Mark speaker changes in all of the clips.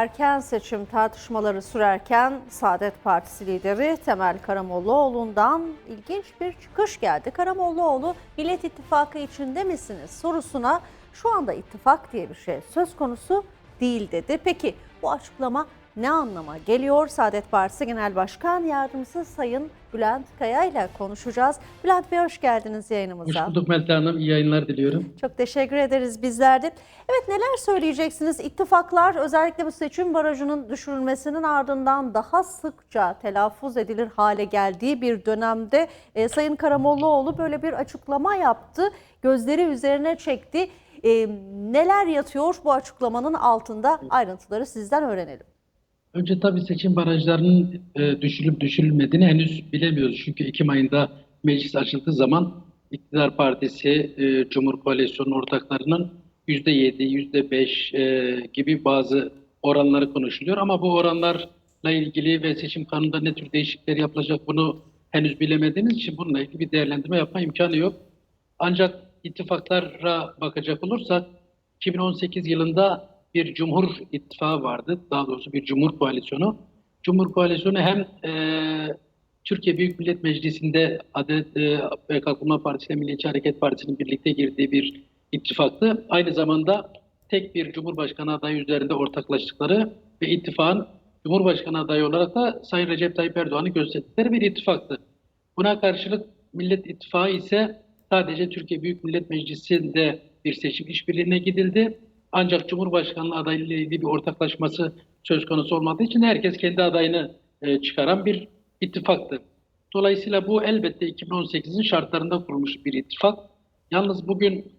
Speaker 1: Erken seçim tartışmaları sürerken Saadet Partisi lideri Temel Karamollaoğlu'ndan ilginç bir çıkış geldi. Karamollaoğlu Millet İttifakı içinde misiniz sorusuna şu anda ittifak diye bir şey söz konusu değil dedi. Peki bu açıklama ne anlama geliyor? Saadet Partisi Genel Başkan Yardımcısı Sayın Bülent Kaya ile konuşacağız. Bülent Bey hoş geldiniz
Speaker 2: Hoş
Speaker 1: yayınımıza.
Speaker 2: bulduk Melda Hanım. İyi yayınlar diliyorum.
Speaker 1: Çok teşekkür ederiz bizler de. Evet neler söyleyeceksiniz? İttifaklar özellikle bu seçim barajının düşürülmesinin ardından daha sıkça telaffuz edilir hale geldiği bir dönemde e, Sayın Karamollaoğlu böyle bir açıklama yaptı. Gözleri üzerine çekti. E, neler yatıyor bu açıklamanın altında ayrıntıları sizden öğrenelim.
Speaker 2: Önce tabii seçim barajlarının e, düşürülüp düşürülmediğini henüz bilemiyoruz. Çünkü Ekim ayında meclis açıldığı zaman İktidar Partisi, e, Cumhur Koalisyonu ortaklarının %7, %5 e, gibi bazı oranları konuşuluyor. Ama bu oranlarla ilgili ve seçim kanununda ne tür değişiklikler yapılacak bunu henüz bilemediğimiz için bununla ilgili bir değerlendirme yapma imkanı yok. Ancak ittifaklara bakacak olursak 2018 yılında bir Cumhur İttifakı vardı. Daha doğrusu bir Cumhur Koalisyonu. Cumhur Koalisyonu hem e, Türkiye Büyük Millet Meclisi'nde Adalet e, ve Kalkınma Partisi ile Milliyetçi Hareket Partisi'nin birlikte girdiği bir ittifaktı. Aynı zamanda tek bir Cumhurbaşkanı adayı üzerinde ortaklaştıkları ve ittifakın Cumhurbaşkanı adayı olarak da Sayın Recep Tayyip Erdoğan'ı gösterdikleri bir ittifaktı. Buna karşılık Millet İttifakı ise sadece Türkiye Büyük Millet Meclisi'nde bir seçim işbirliğine gidildi. Ancak Cumhurbaşkanlığı adayıyla ilgili bir ortaklaşması söz konusu olmadığı için herkes kendi adayını e, çıkaran bir ittifaktı. Dolayısıyla bu elbette 2018'in şartlarında kurulmuş bir ittifak. Yalnız bugün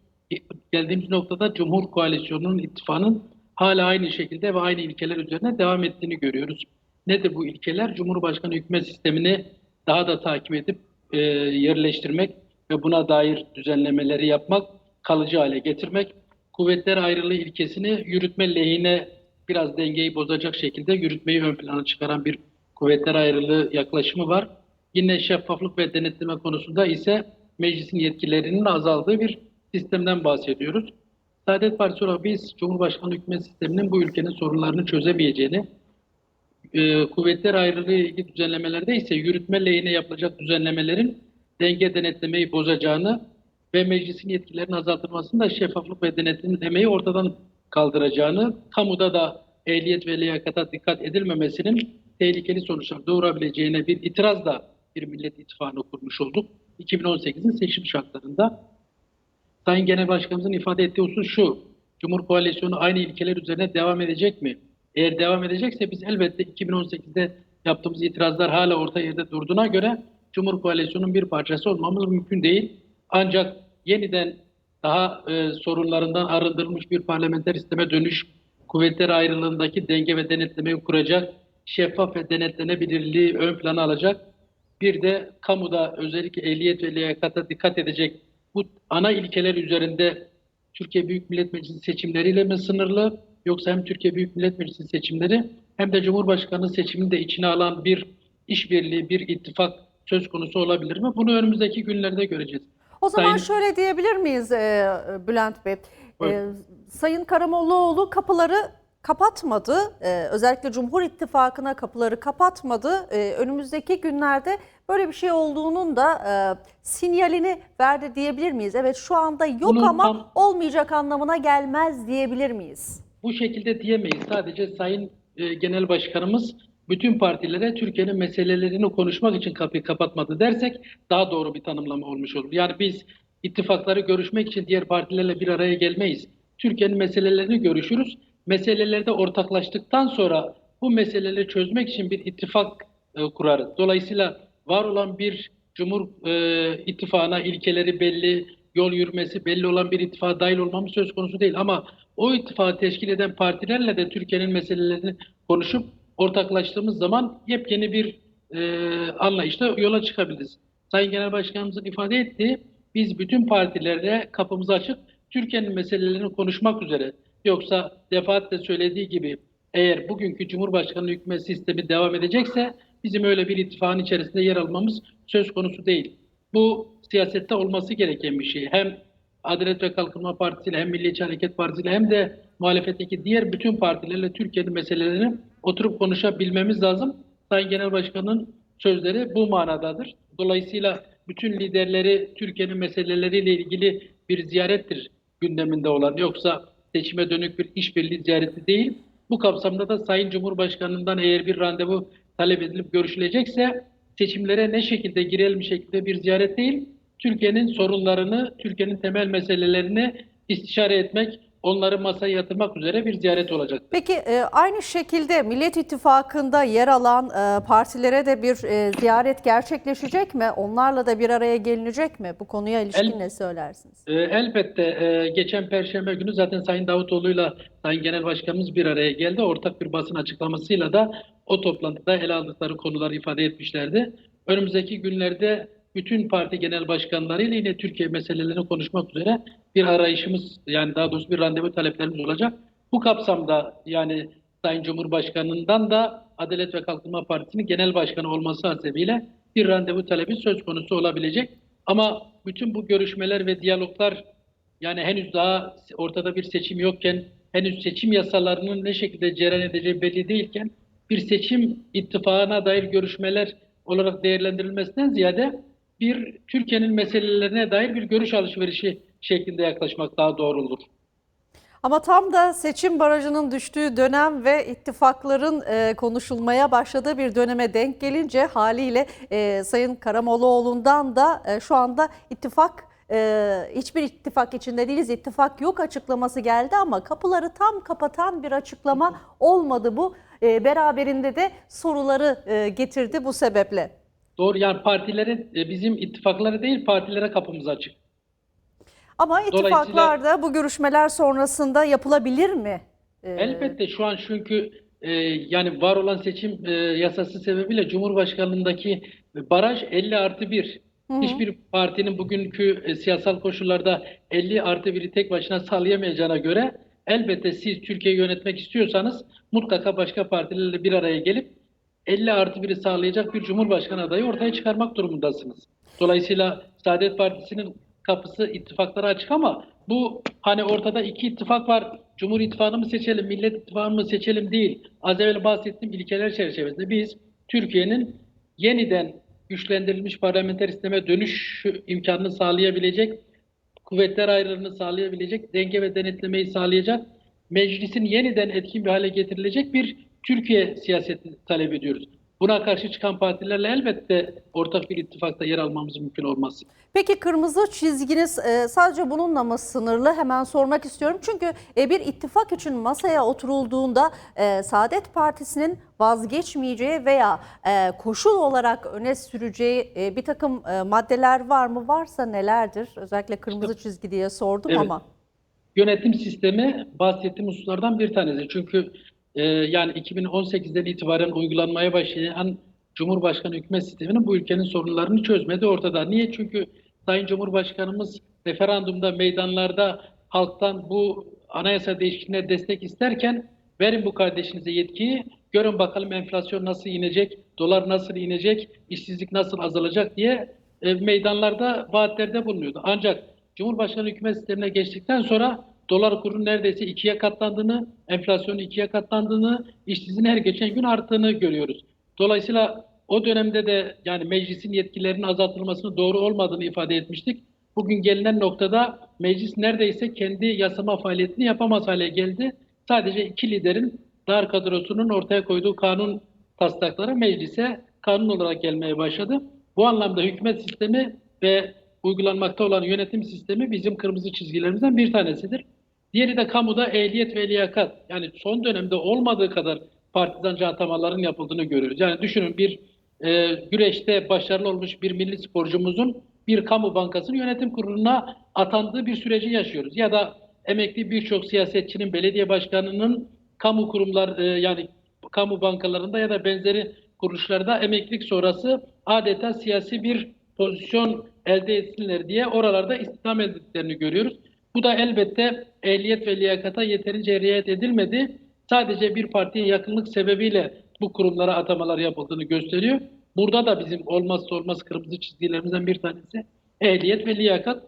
Speaker 2: geldiğimiz noktada Cumhur Koalisyonu'nun ittifakının hala aynı şekilde ve aynı ilkeler üzerine devam ettiğini görüyoruz. Nedir bu ilkeler? Cumhurbaşkanı hükümet sistemini daha da takip edip e, yerleştirmek ve buna dair düzenlemeleri yapmak, kalıcı hale getirmek, kuvvetler ayrılığı ilkesini yürütme lehine biraz dengeyi bozacak şekilde yürütmeyi ön plana çıkaran bir kuvvetler ayrılığı yaklaşımı var. Yine şeffaflık ve denetleme konusunda ise meclisin yetkilerinin azaldığı bir sistemden bahsediyoruz. Saadet Partisi olarak biz Cumhurbaşkanı hükümet sisteminin bu ülkenin sorunlarını çözemeyeceğini, e, kuvvetler ayrılığı ilgili düzenlemelerde ise yürütme lehine yapılacak düzenlemelerin denge denetlemeyi bozacağını ve meclisin yetkilerinin azaltılmasında şeffaflık ve denetlemeyi ortadan kaldıracağını, kamuda da ehliyet ve liyakata dikkat edilmemesinin tehlikeli sonuçlar doğurabileceğine bir itirazla bir Millet İttifakı'nı kurmuş olduk. 2018'in seçim şartlarında. Sayın Genel Başkanımızın ifade ettiği husus şu, Cumhur Koalisyonu aynı ilkeler üzerine devam edecek mi? Eğer devam edecekse biz elbette 2018'de yaptığımız itirazlar hala orta yerde durduğuna göre Cumhur Koalisyonu'nun bir parçası olmamız mümkün değil. Ancak yeniden daha e, sorunlarından arındırılmış bir parlamenter sisteme dönüş, kuvvetler ayrılığındaki denge ve denetlemeyi kuracak, şeffaf ve denetlenebilirliği ön plana alacak, bir de kamuda özellikle ehliyet ve liyakata dikkat edecek bu ana ilkeler üzerinde Türkiye Büyük Millet Meclisi seçimleriyle mi sınırlı yoksa hem Türkiye Büyük Millet Meclisi seçimleri hem de Cumhurbaşkanı seçimini de içine alan bir işbirliği, bir ittifak söz konusu olabilir mi? Bunu önümüzdeki günlerde göreceğiz.
Speaker 1: O zaman
Speaker 2: Sayın-
Speaker 1: şöyle diyebilir miyiz e, Bülent Bey? E. Sayın Karamollaoğlu kapıları kapatmadı. E, özellikle Cumhur İttifakı'na kapıları kapatmadı. E, önümüzdeki günlerde böyle bir şey olduğunun da e, sinyalini verdi diyebilir miyiz? Evet şu anda yok
Speaker 2: Bunun
Speaker 1: ama
Speaker 2: tam-
Speaker 1: olmayacak anlamına gelmez diyebilir miyiz?
Speaker 2: Bu şekilde diyemeyiz. Sadece Sayın e, Genel Başkanımız bütün partilere Türkiye'nin meselelerini konuşmak için kapıyı kapatmadı dersek daha doğru bir tanımlama olmuş olur. Yani biz ittifakları görüşmek için diğer partilerle bir araya gelmeyiz. Türkiye'nin meselelerini görüşürüz. Meselelerde ortaklaştıktan sonra bu meseleleri çözmek için bir ittifak e, kurarız. Dolayısıyla var olan bir Cumhur e, İttifakı'na ilkeleri belli, yol yürümesi belli olan bir ittifaka dahil olmamız söz konusu değil. Ama o ittifakı teşkil eden partilerle de Türkiye'nin meselelerini konuşup ortaklaştığımız zaman yepyeni bir e, anlayışla yola çıkabiliriz. Sayın Genel Başkanımızın ifade ettiği biz bütün partilere kapımız açık Türkiye'nin meselelerini konuşmak üzere yoksa defaatle söylediği gibi eğer bugünkü Cumhurbaşkanı hükümet sistemi devam edecekse bizim öyle bir ittifakın içerisinde yer almamız söz konusu değil. Bu siyasette olması gereken bir şey. Hem Adalet ve Kalkınma Partisi ile hem Milliyetçi Hareket Partisi ile hem de muhalefetteki diğer bütün partilerle Türkiye'nin meselelerini oturup konuşabilmemiz lazım. Sayın Genel Başkan'ın sözleri bu manadadır. Dolayısıyla bütün liderleri Türkiye'nin meseleleriyle ilgili bir ziyarettir gündeminde olan. Yoksa seçime dönük bir işbirliği ziyareti değil. Bu kapsamda da Sayın Cumhurbaşkanı'ndan eğer bir randevu talep edilip görüşülecekse seçimlere ne şekilde girelim şekilde bir ziyaret değil, Türkiye'nin sorunlarını, Türkiye'nin temel meselelerini istişare etmek, onları masaya yatırmak üzere bir ziyaret olacak.
Speaker 1: Peki e, aynı şekilde Millet İttifakı'nda yer alan e, partilere de bir e, ziyaret gerçekleşecek mi? Onlarla da bir araya gelinecek mi? Bu konuya ilişkin
Speaker 2: El-
Speaker 1: ne söylersiniz?
Speaker 2: Elbette e, geçen Perşembe günü zaten Sayın Davutoğlu'yla Sayın Genel Başkanımız bir araya geldi. Ortak bir basın açıklamasıyla da o toplantıda ele aldıkları konuları ifade etmişlerdi. Önümüzdeki günlerde bütün parti genel başkanlarıyla yine Türkiye meselelerini konuşmak üzere bir arayışımız yani daha doğrusu bir randevu taleplerimiz olacak. Bu kapsamda yani Sayın Cumhurbaşkanı'ndan da Adalet ve Kalkınma Partisi'nin genel başkanı olması hasebiyle bir randevu talebi söz konusu olabilecek. Ama bütün bu görüşmeler ve diyaloglar yani henüz daha ortada bir seçim yokken, henüz seçim yasalarının ne şekilde cereyan edeceği belli değilken bir seçim ittifakına dair görüşmeler olarak değerlendirilmesinden ziyade bir Türkiye'nin meselelerine dair bir görüş alışverişi şeklinde yaklaşmak daha doğru olur.
Speaker 1: Ama tam da seçim barajının düştüğü dönem ve ittifakların e, konuşulmaya başladığı bir döneme denk gelince haliyle e, Sayın Karamollaoğlu'ndan da e, şu anda ittifak e, hiçbir ittifak içinde değiliz, ittifak yok açıklaması geldi ama kapıları tam kapatan bir açıklama olmadı bu. E, beraberinde de soruları e, getirdi bu sebeple.
Speaker 2: Doğru yani partilerin e, bizim ittifakları değil partilere kapımız açık.
Speaker 1: Ama
Speaker 2: Dolayısıyla-
Speaker 1: ittifaklarda bu görüşmeler sonrasında yapılabilir mi? E,
Speaker 2: Elbette şu an çünkü e, yani var olan seçim e, yasası sebebiyle Cumhurbaşkanlığındaki baraj 50 artı 1. Hiçbir partinin bugünkü e, siyasal koşullarda 50 artı 1'i tek başına sağlayamayacağına göre elbette siz Türkiye'yi yönetmek istiyorsanız mutlaka başka partilerle bir araya gelip 50 artı 1'i sağlayacak bir Cumhurbaşkanı adayı ortaya çıkarmak durumundasınız. Dolayısıyla Saadet Partisi'nin kapısı ittifaklara açık ama bu hani ortada iki ittifak var. Cumhur İttifakı'nı mı seçelim, Millet İttifakı'nı mı seçelim değil. Az evvel bahsettiğim ilkeler çerçevesinde biz Türkiye'nin yeniden güçlendirilmiş parlamenter sisteme dönüş imkanını sağlayabilecek, kuvvetler ayrılığını sağlayabilecek, denge ve denetlemeyi sağlayacak, meclisin yeniden etkin bir hale getirilecek bir Türkiye siyaseti talep ediyoruz. Buna karşı çıkan partilerle elbette ortak bir ittifakta yer almamız mümkün olmaz.
Speaker 1: Peki kırmızı çizginiz e, sadece bununla mı sınırlı? Hemen sormak istiyorum. Çünkü e, bir ittifak için masaya oturulduğunda e, Saadet Partisi'nin vazgeçmeyeceği veya koşul olarak öne süreceği bir takım maddeler var mı? Varsa nelerdir? Özellikle kırmızı çizgi diye sordum
Speaker 2: Evet.
Speaker 1: ama.
Speaker 2: Yönetim sistemi bahsettiğim hususlardan bir tanesi. Çünkü e, yani 2018'den itibaren uygulanmaya başlayan Cumhurbaşkanı hükümet sisteminin bu ülkenin sorunlarını çözmedi ortada. Niye? Çünkü Sayın Cumhurbaşkanımız referandumda, meydanlarda halktan bu anayasa değişikliğine destek isterken verin bu kardeşinize yetkiyi, görün bakalım enflasyon nasıl inecek, dolar nasıl inecek, işsizlik nasıl azalacak diye e, meydanlarda vaatlerde bulunuyordu. Ancak Cumhurbaşkanı hükümet sistemine geçtikten sonra dolar kurunun neredeyse ikiye katlandığını, enflasyonun ikiye katlandığını, işsizliğin her geçen gün arttığını görüyoruz. Dolayısıyla o dönemde de yani meclisin yetkilerinin azaltılmasının doğru olmadığını ifade etmiştik. Bugün gelinen noktada meclis neredeyse kendi yasama faaliyetini yapamaz hale geldi. Sadece iki liderin dar kadrosunun ortaya koyduğu kanun taslakları meclise kanun olarak gelmeye başladı. Bu anlamda hükümet sistemi ve uygulanmakta olan yönetim sistemi bizim kırmızı çizgilerimizden bir tanesidir. Diğeri de kamuda ehliyet ve liyakat. Yani son dönemde olmadığı kadar partizanca atamaların yapıldığını görüyoruz. Yani düşünün bir e, güreşte başarılı olmuş bir milli sporcumuzun bir kamu bankasının yönetim kuruluna atandığı bir süreci yaşıyoruz. Ya da emekli birçok siyasetçinin, belediye başkanının kamu kurumlar e, yani kamu bankalarında ya da benzeri kuruluşlarda emeklilik sonrası adeta siyasi bir pozisyon elde etsinler diye oralarda istihdam edildiklerini görüyoruz. Bu da elbette ehliyet ve liyakata yeterince riayet edilmedi. Sadece bir partiye yakınlık sebebiyle bu kurumlara atamalar yapıldığını gösteriyor. Burada da bizim olmazsa olmaz kırmızı çizgilerimizden bir tanesi ehliyet ve liyakat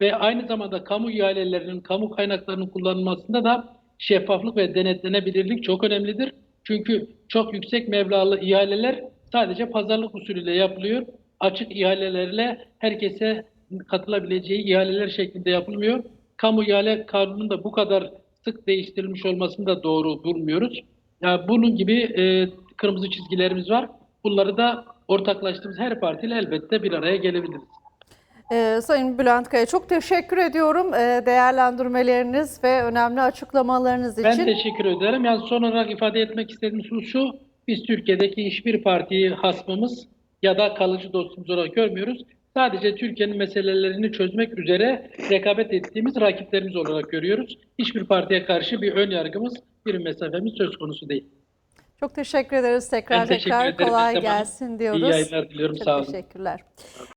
Speaker 2: ve aynı zamanda kamu ihalelerinin, kamu kaynaklarının kullanılmasında da şeffaflık ve denetlenebilirlik çok önemlidir. Çünkü çok yüksek meblalı ihaleler sadece pazarlık usulüyle yapılıyor. Açık ihalelerle herkese katılabileceği ihaleler şeklinde yapılmıyor. Kamu ihale kanununun da bu kadar sık değiştirilmiş olmasını da doğru bulmuyoruz. Ya bunun gibi e, kırmızı çizgilerimiz var. Bunları da ortaklaştığımız her partiyle elbette bir araya gelebiliriz.
Speaker 1: Ee, Sayın Bülent Kaya çok teşekkür ediyorum ee, değerlendirmeleriniz ve önemli açıklamalarınız
Speaker 2: Ben
Speaker 1: için.
Speaker 2: teşekkür ederim. Yani son olarak ifade etmek istediğim husus şu, biz Türkiye'deki hiçbir partiyi hasmımız ya da kalıcı dostumuz olarak görmüyoruz. Sadece Türkiye'nin meselelerini çözmek üzere rekabet ettiğimiz rakiplerimiz olarak görüyoruz. Hiçbir partiye karşı bir ön yargımız, bir mesafemiz söz konusu değil.
Speaker 1: Çok teşekkür ederiz. Tekrar
Speaker 2: Ben teşekkür
Speaker 1: tekrar
Speaker 2: ederim
Speaker 1: kolay
Speaker 2: Hanım.
Speaker 1: gelsin diyoruz.
Speaker 2: İyi yayınlar diliyorum.
Speaker 1: Çok
Speaker 2: Sağ olun.
Speaker 1: teşekkürler.